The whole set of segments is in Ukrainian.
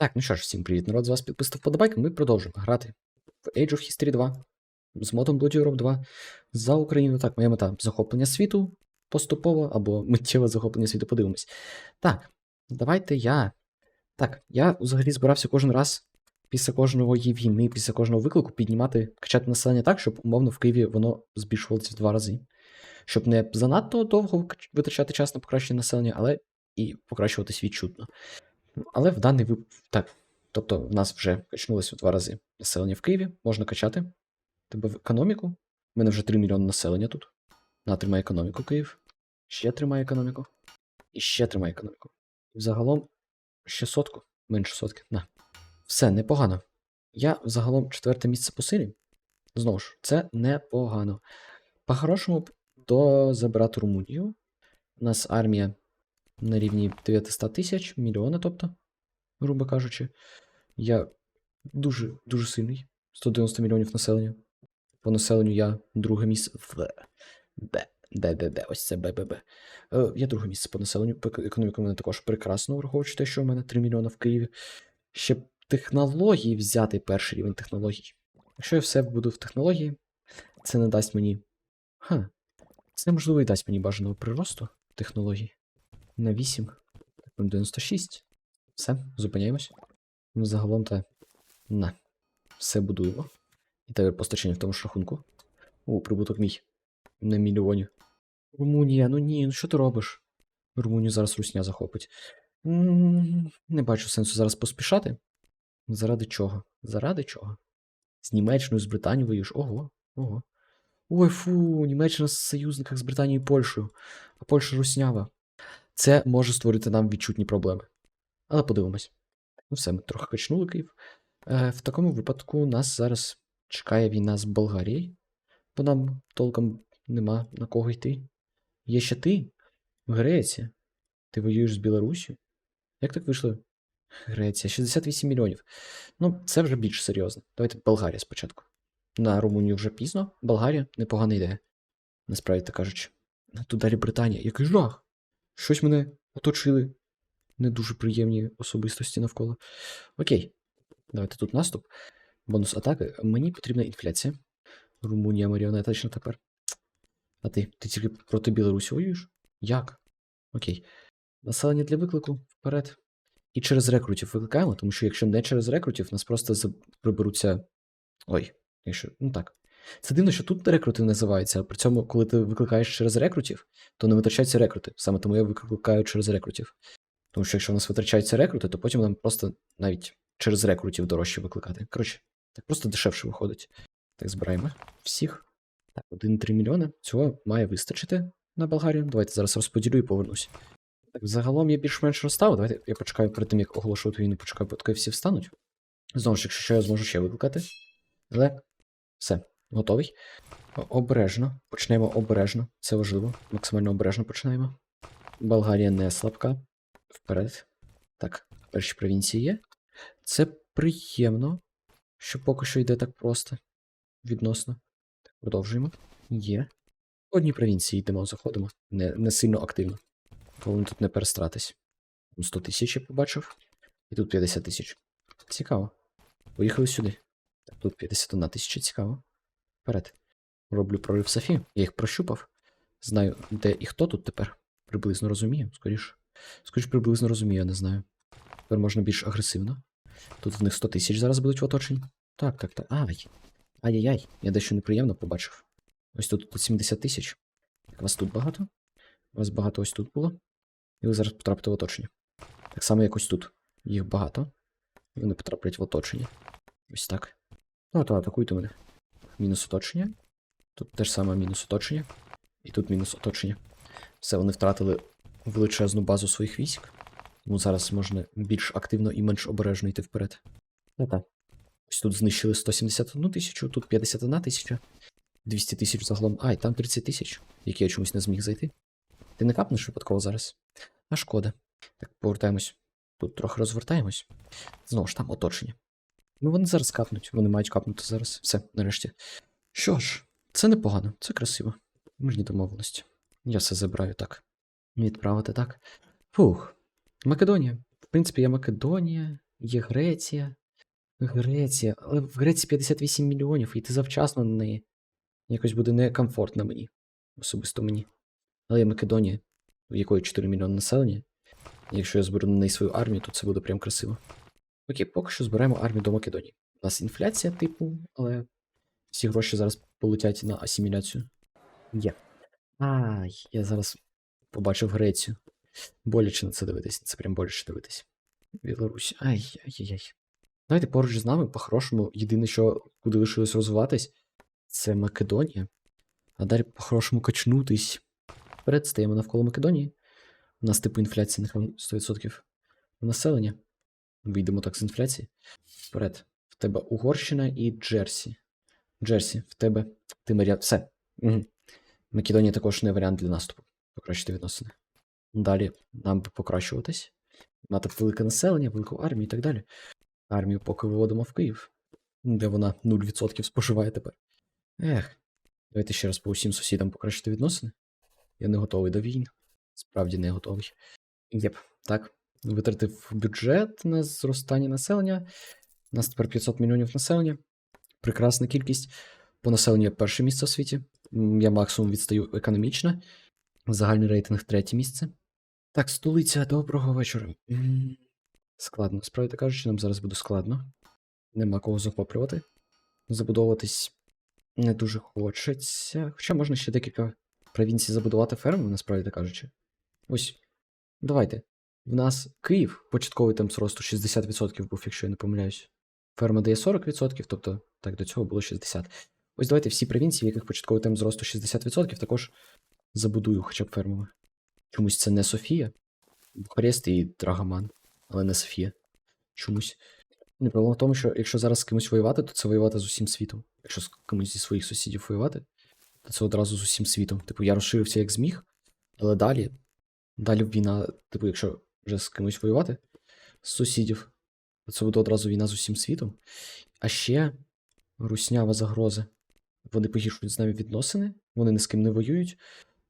Так, ну що ж, всім привіт, народ, з вас підписав вподобайки, ми продовжуємо грати в Age of History 2 з модом Bloody Europe 2 за Україну. Так, моя мета захоплення світу поступово або миттєве захоплення світу, подивимось. Так, давайте я. Так, я взагалі збирався кожен раз після кожної війни, після кожного виклику піднімати, качати населення так, щоб умовно в Києві воно збільшувалося в два рази. Щоб не занадто довго витрачати час на покращення населення, але і покращувати світ чутно. Але в даний випадок. Так. Тобто, в нас вже качнулося в два рази населення в Києві, можна качати. Тебе в економіку. У мене вже 3 мільйони населення тут. На, тримає економіку Київ. Ще тримає економіку. І ще тримає економіку. І взагалом ще сотку, менше сотки. На. Все, непогано. Я взагалом четверте місце по силі. Знову ж, це непогано. По-хорошому до забирати Румунію. У нас армія на рівні 900 тисяч, мільйона, тобто, грубо кажучи. Я дуже дуже сильний. 190 мільйонів населення. По населенню я друге місце в Б. Де, ось це БББ. Е, я друге місце по населенню. Економіка в мене також прекрасно, враховуючи те, що в мене 3 мільйони в Києві. Ще технології взяти перший рівень технологій. Якщо я все буду в технології, це не дасть мені. Ха. Це можливо і дасть мені бажаного приросту технологій. На 8. 96. Все, зупиняємось. Ну, загалом то на. Все будуємо. І тепер постачання в тому ж рахунку. О, прибуток мій. На мільйоні. Румунія, ну ні, ну що ти робиш? Румунію зараз русня захопить. Не бачу сенсу зараз поспішати. Заради чого? Заради чого? З Німеччиною, з Британією воюєш. Ого, ого. Ой, фу, Німеччина з союзниках з Британією і Польщею, а Польща руснява. Це може створити нам відчутні проблеми. Але подивимось. Ну все, ми трохи качнули Київ. Е, в такому випадку нас зараз чекає війна з Болгарією, бо нам толком нема на кого йти. Є ще ти, Греція. Ти воюєш з Білорусі? Як так вийшло? Греція, 68 мільйонів. Ну, це вже більш серйозно. Давайте Болгарія спочатку. На Румунію вже пізно. Болгарія непогана ідея. Насправді так кажучи. Тут далі Британія. Який жах! Щось мене оточили не дуже приємні особистості навколо. Окей, давайте тут наступ. Бонус атаки. Мені потрібна інфляція. Румунія маріонеточна тепер. А ти? Ти тільки проти Білорусі воюєш? Як? Окей. Населення для виклику вперед. І через рекрутів викликаємо, тому що якщо не через рекрутів, нас просто приберуться. Ой, якщо. Ну так. Це дивно, що тут рекрути називаються, а при цьому, коли ти викликаєш через рекрутів, то не витрачаються рекрути. Саме тому я викликаю через рекрутів. Тому що якщо в нас витрачаються рекрути, то потім нам просто навіть через рекрутів дорожче викликати. Коротше, так просто дешевше виходить. Так, збираємо всіх. Так, 1,3 мільйони. Цього має вистачити на Болгарію. Давайте зараз розподілю і повернусь. Так, загалом я більш-менш розставив. Давайте я почекаю перед тим, як оголошувати війну, почекаю, поки всі встануть. Знову ж, якщо що, я зможу ще викликати. Але все, готовий. Обережно. Почнемо обережно. Це важливо. Максимально обережно починаємо. Болгарія не слабка. Вперед. Так, перші провінції є. Це приємно, що поки що йде так просто. Відносно. Так, продовжуємо. Є. Одні провінції йдемо, заходимо. Не, не сильно активно. Повинен тут не перестратись. 100 тисяч я побачив. І тут 50 тисяч. Цікаво. Поїхали сюди. Так, тут 51 тисяча, цікаво. Вперед. Роблю прорив Софі. Я їх прощупав. Знаю, де і хто тут тепер. Приблизно розумію, скоріше. Скоріше приблизно розумію, я не знаю. Тепер можна більш агресивно. Тут в них 100 тисяч зараз будуть в оточенні. Так, так, так. Ай. Ай-яй-яй. Я дещо неприємно побачив. Ось тут, тут 70 тисяч. Вас тут багато? Вас багато ось тут було. І ви зараз потрапите в оточення. Так само, як ось тут. Їх багато. І вони потраплять в оточення. Ось так. Ну, то атакуйте мене. Мінус оточення. Тут теж саме мінус оточення. І тут мінус оточення. Все, вони втратили величезну базу своїх військ. Тому зараз можна більш активно і менш обережно йти вперед. Ну так. Ось тут знищили 171 тисячу, тут 51 тисяча. 200 тисяч загалом. А, і там 30 тисяч, які я чомусь не зміг зайти. Ти не капнеш випадково зараз? А шкода. Так, повертаємось. Тут трохи розвертаємось. Знову ж там оточення. Ну, вони зараз капнуть, вони мають капнути зараз. Все, нарешті. Що ж, це непогано, це красиво. Мирні домовленості. Я все забираю так. Відправити так. Фух. Македонія. В принципі, я Македонія. Є Греція. Греція. Але в Греції 58 мільйонів, і йти завчасно на неї. Якось буде некомфортно мені. Особисто мені. Але є Македонія, в якої 4 мільйони населення. Якщо я зберу на неї свою армію, то це буде прям красиво. Окей, поки що збираємо армію до Македонії. У нас інфляція, типу, але всі гроші зараз полетять на асиміляцію. Є. Ай, я зараз побачив Грецію. Боляче на це дивитись, це прям боляче дивитись. Білорусь. Ай-яй-яй. Давайте поруч з нами, по-хорошому, єдине, що куди лишилось розвиватись, це Македонія. А далі по-хорошому качнутись. Вперед стаємо навколо Македонії. У нас типу інфляція нехай 100% населення. Вийдемо так з інфляції. Вперед. В тебе Угорщина і Джерсі. Джерсі, в тебе. Ти Марія. Все. Угу. Македонія також не варіант для наступу. Покращити відносини. Далі нам би покращуватись. Мати велике населення, велику армію і так далі. Армію поки виводимо в Київ, де вона 0% споживає тепер. Ех. Давайте ще раз по усім сусідам покращити відносини. Я не готовий до війн. Справді не готовий. Єп, так. Витратив бюджет на зростання населення. У нас тепер 500 мільйонів населення. Прекрасна кількість. По населенню перше місце в світі. Я максимум відстаю економічно. Загальний рейтинг третє місце. Так, столиця, доброго вечора. Складно. Справді кажучи, нам зараз буде складно. Нема кого захоплювати. Забудовуватись не дуже хочеться. Хоча можна ще декілька провінцій забудувати фермами, насправді кажучи. Ось. Давайте. В нас Київ, початковий темп зросту 60% був, якщо я не помиляюсь. Ферма дає 40%, тобто так до цього було 60%. Ось давайте всі провінції, в яких початковий темп зросту 60%, також забудую хоча б фермами. Чомусь це не Софія, Бухарест і Драгоман, але не Софія. Чомусь. Не проблема в тому, що якщо зараз з кимось воювати, то це воювати з усім світом. Якщо з кимось зі своїх сусідів воювати, то це одразу з усім світом. Типу, я розширився як зміг, але далі. Далі війна, типу, якщо вже з кимось воювати, з сусідів, це буде одразу війна з усім світом. А ще руснява загроза. Вони погіршують з нами відносини, вони ні з ким не воюють.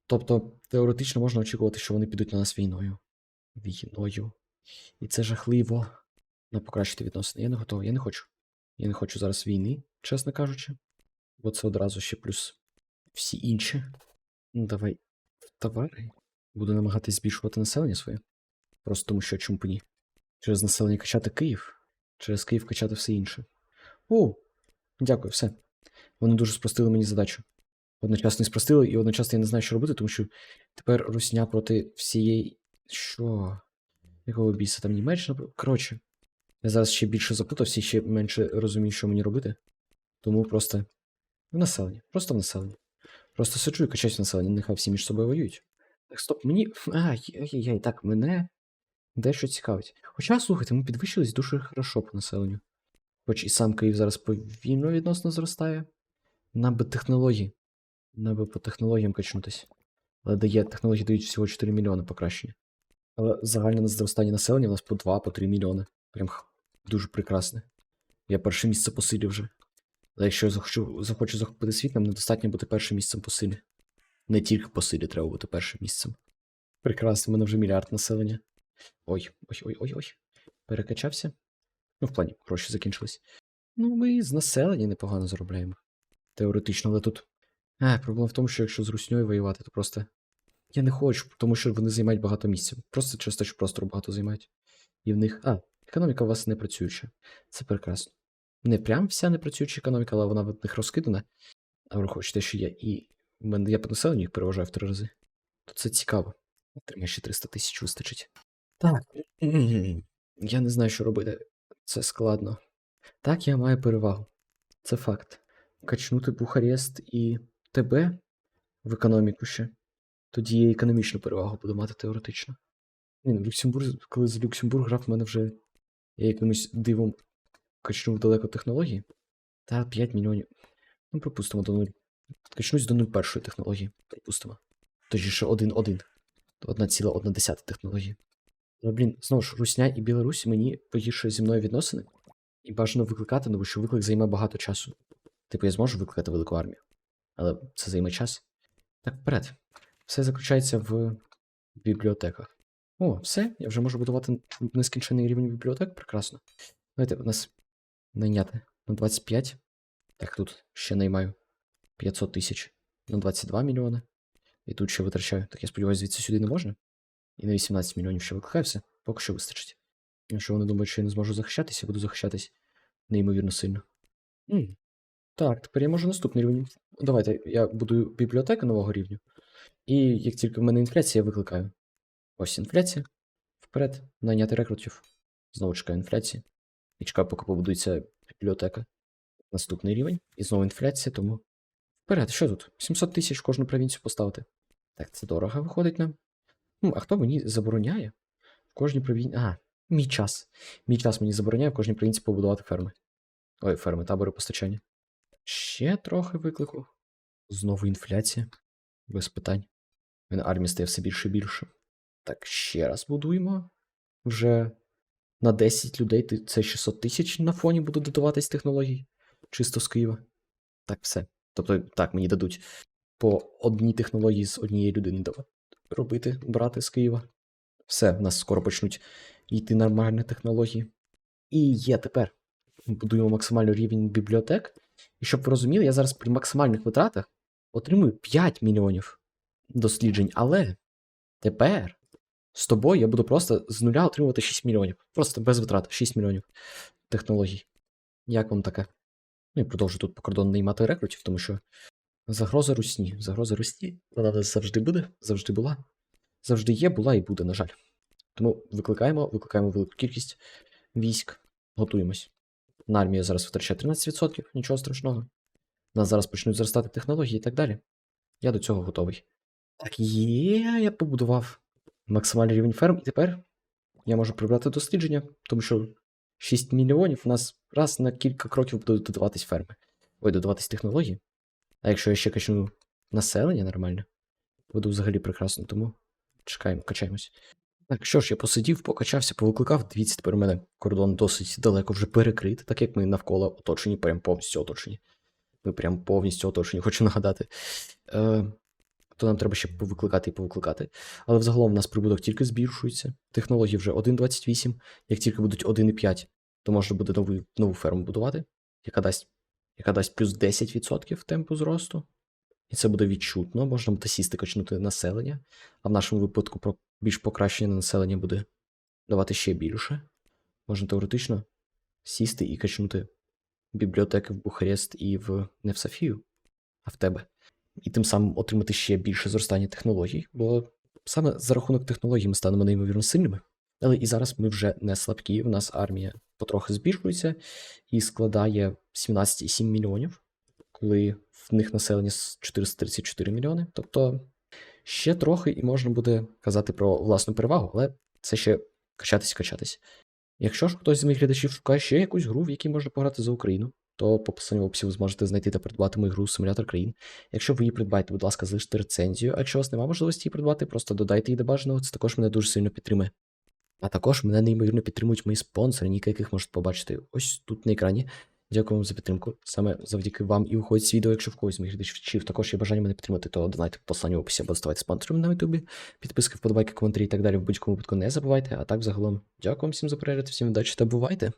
Тобто, теоретично можна очікувати, що вони підуть на нас війною. Війною. І це жахливо. На покращити відносини. Я не готовий, я не хочу. Я не хочу зараз війни, чесно кажучи. Бо це одразу ще плюс всі інші. Ну, давай товари. Буду намагатись збільшувати населення своє. Просто тому що чому б ні. Через населення качати Київ, через Київ качати все інше. О, дякую, все. Вони дуже спростили мені задачу. Одночасно і спростили, і одночасно я не знаю, що робити, тому що тепер русня проти всієї. Що? Якого біса там Німеччина? Коротше, я зараз ще більше запутався і ще менше розумію, що мені робити. Тому просто в населення. Просто в населення. Просто сиджу і качаюсь в населення, нехай всі між собою воюють. Так, стоп, мені. Ай-яй-яй, так, мене дещо цікавить. Хоча, слухайте, ми підвищились дуже хорошо по населенню. Хоч і сам Київ зараз повільно відносно зростає. Нам би технології. Нам би по технологіям качнутись. Але дає, технології дають всього 4 мільйони покращення. Але загальне зростання населення у нас по 2, по 3 мільйони. Прям дуже прекрасне. Я перше місце по силі вже. Але якщо я захочу, захочу захопити світ, нам недостатньо бути першим місцем по силі. Не тільки по силі треба бути першим місцем. Прекрасно, в мене вже мільярд населення. Ой, ой, ой, ой, ой. Перекачався. Ну, в плані, гроші закінчились. Ну, ми з населення непогано заробляємо. Теоретично, але тут. А, проблема в тому, що якщо з русньою воювати, то просто. Я не хочу, тому що вони займають багато місця. Просто через те, що простору багато займають. І в них. А, економіка у вас не працююча. Це прекрасно. Не прям вся не працююча економіка, але вона в них розкидана. А враховуючи те, що я і. я по населенню їх переважаю в три рази. То це цікаво. Отримає ще 300 тисяч вистачить. Так. Я не знаю, що робити. Це складно. Так, я маю перевагу. Це факт. Качнути Бухарест і тебе в економіку ще. Тоді я економічну перевагу буду мати теоретично. Ні, ну, Люксембург, коли з Люксембург грав, в мене вже я якимось дивом качнув далеко технології. Та 5 мільйонів. Ну, припустимо до 0. Качнусь до 0,1 технології. Припустимо. Точніше, 1,1. 1,1 технології. Але, блін, знову ж, Русня і Білорусь мені погіршує зі мною відносини. І бажано викликати, тому що виклик займе багато часу. Типу, я зможу викликати велику армію. Але це займе час. Так, вперед. Все заключається в бібліотеках. О, все, я вже можу будувати нескінчений рівень бібліотек. Прекрасно. Давайте у нас найняти на 25. Так, тут ще наймаю 500 тисяч на 22 мільйони. І тут ще витрачаю. Так я сподіваюся, звідси сюди не можна. І на 18 мільйонів ще викликаю все. Поки що вистачить. Якщо вони думають, що я не зможу захищатися, я буду захищатись неймовірно сильно. М. Так, тепер я можу наступний рівень. Давайте я буду бібліотеку нового рівня. І як тільки в мене інфляція, я викликаю. Ось інфляція. Вперед, найняти рекрутів. Знову чекаю інфляції. І чекаю, поки побудується бібліотека. Наступний рівень. І знову інфляція, тому. Вперед, що тут? 700 тисяч кожну провінцію поставити. Так, це дорого виходить нам. Ну, а хто мені забороняє? В кожній провінції. А, мій час. Мій час мені забороняє в кожній провінції побудувати ферми. Ой, ферми, табори постачання. Ще трохи виклику. Знову інфляція. Без питань. У мене армія стає все більше і більше. Так, ще раз будуємо. Вже на 10 людей це 600 тисяч на фоні буде додаватись технологій. Чисто з Києва. Так, все. Тобто, так, мені дадуть по одній технології з однієї людини давати. Робити, брати з Києва. Все, в нас скоро почнуть йти нормальні технології. І є тепер. Будуємо максимальний рівень бібліотек. І щоб ви розуміли, я зараз при максимальних витратах отримую 5 мільйонів досліджень, але тепер з тобою я буду просто з нуля отримувати 6 мільйонів. Просто без витрат 6 мільйонів технологій. Як вам таке? Ну і продовжу тут по кордону наймати рекрутів, тому що загроза русні. Загроза русні. Вона в нас завжди буде, завжди була. Завжди є, була і буде, на жаль. Тому викликаємо, викликаємо велику кількість військ, готуємось. На армію зараз витрачає 13%, нічого страшного. Нас зараз почнуть зростати технології і так далі. Я до цього готовий. Так, є, я побудував максимальний рівень ферм, і тепер я можу прибрати дослідження, тому що 6 мільйонів у нас раз на кілька кроків будуть додаватись ферми. Ой, додаватись технології. А якщо я ще качну населення нормально, буде взагалі прекрасно, тому чекаємо, качаємось. Так, що ж, я посидів, покачався, повикликав. Дивіться, тепер у мене кордон досить далеко вже перекритий, так як ми навколо оточені, прям повністю оточені. Ми прям повністю оточені, хочу нагадати. Е, то нам треба ще повикликати і повикликати. Але взагалом у нас прибуток тільки збільшується. Технології вже 1.28. Як тільки будуть 1.5, то можна буде нову, нову ферму будувати, яка дасть, яка дасть плюс 10% темпу зросту. І це буде відчутно, можна буде сісти качнути населення, а в нашому випадку більш покращене населення буде давати ще більше. Можна теоретично сісти і качнути бібліотеки в Бухарест і в не в Софію, а в тебе. І тим самим отримати ще більше зростання технологій, бо саме за рахунок технологій ми станемо неймовірно сильними. Але і зараз ми вже не слабкі. У нас армія потрохи збільшується і складає 17,7 мільйонів, коли в них населення 434 мільйони. Тобто ще трохи і можна буде казати про власну перевагу, але це ще качатись качатись. Якщо ж хтось з моїх глядачів шукає ще якусь гру, в якій можна пограти за Україну, то по посиланню в описі ви зможете знайти та придбати мою гру Симулятор країн. Якщо ви її придбаєте, будь ласка, залиште рецензію. А якщо у вас немає можливості її придбати, просто додайте її до бажаного, це також мене дуже сильно підтримує. А також мене неймовірно підтримують мої спонсори, ніки яких можете побачити ось тут на екрані. Дякую вам за підтримку. Саме завдяки вам і виходить з відео, якщо в когось з моїх глядачів також є бажання мене підтримати, то донайте послання в описі або ставайте спонсором на ютубі. Підписки, вподобайки, коментарі і так далі в будь-якому випадку не забувайте. А так, загалом, дякую всім за перегляд, всім удачі та бувайте!